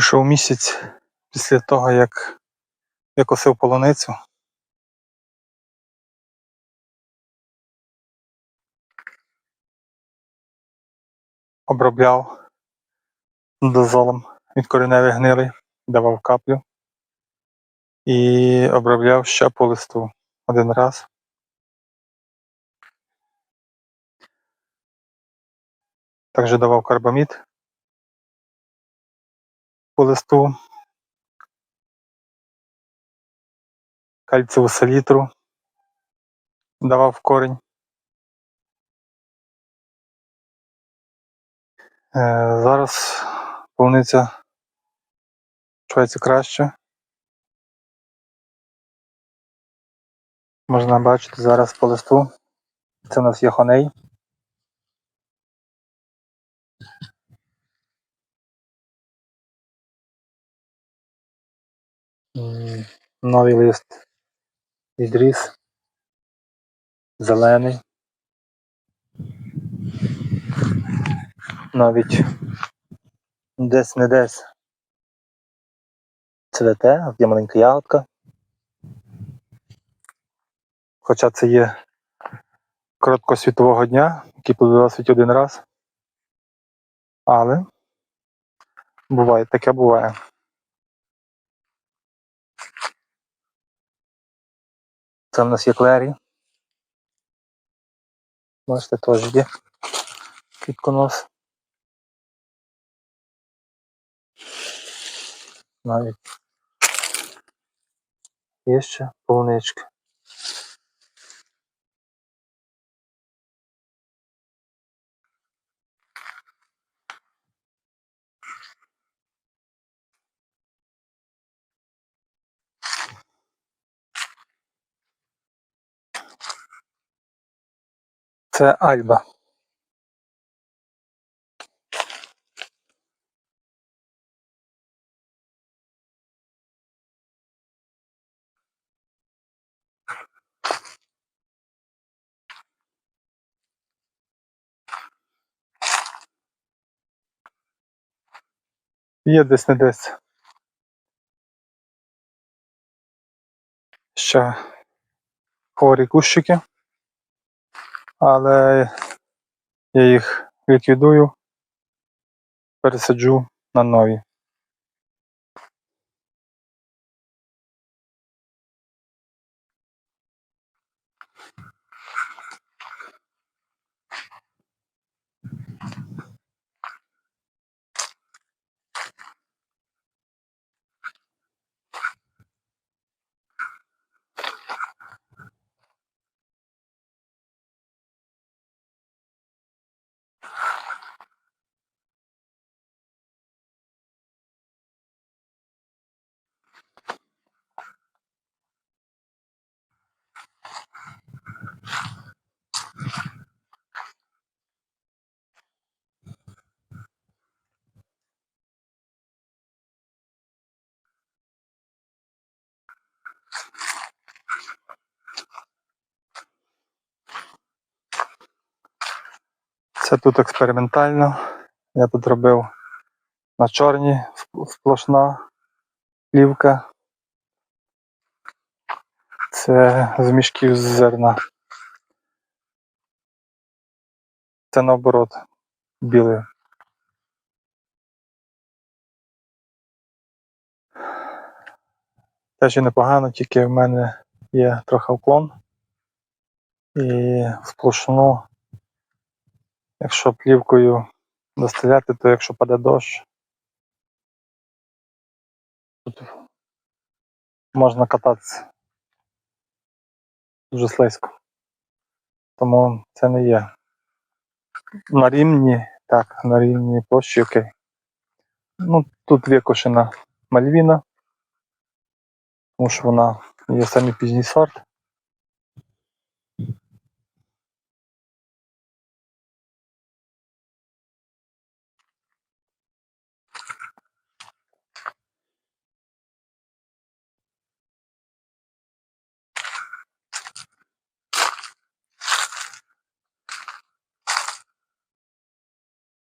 Пішов місяць після того, як я косив полуницю. Обробляв дозолом від кореневих гнилий, давав каплю і обробляв ще по листу один раз. Також давав карбамід по листу, кальцеву селітру давав корінь. Е, Зараз полуниця почувається краще. Можна бачити зараз по листу. Це у нас є хоней. Новий лист відріс. Зелений. Навіть десь не десь цвете, є маленька ягодка. Хоча це є короткосвітового дня, який плодоносить один раз. Але буває, таке буває. Це в нас є клері. Бачите, теж є квітконос. Навіть є ще полунички. Це Альба. Є десь не десь. Ще хворі кущики, але я їх ліквідую, пересаджу на нові. Це тут експериментально. Я тут робив на чорні сплошна плівка. Це з мішків з зерна. Це наоборот біле. Теж і непогано, тільки в мене є трохи уклон. І сплошну, якщо плівкою достеляти, то якщо паде дощ, тут можна кататися дуже слизько. Тому це не є. На рівні, так, на рівні площі, окей. Ну, тут викошена мальвіна, тому що вона є самий пізній сорт.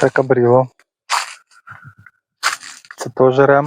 Це кабріло. Це теж рем.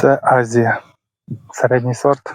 Це Азія. Середній сорт.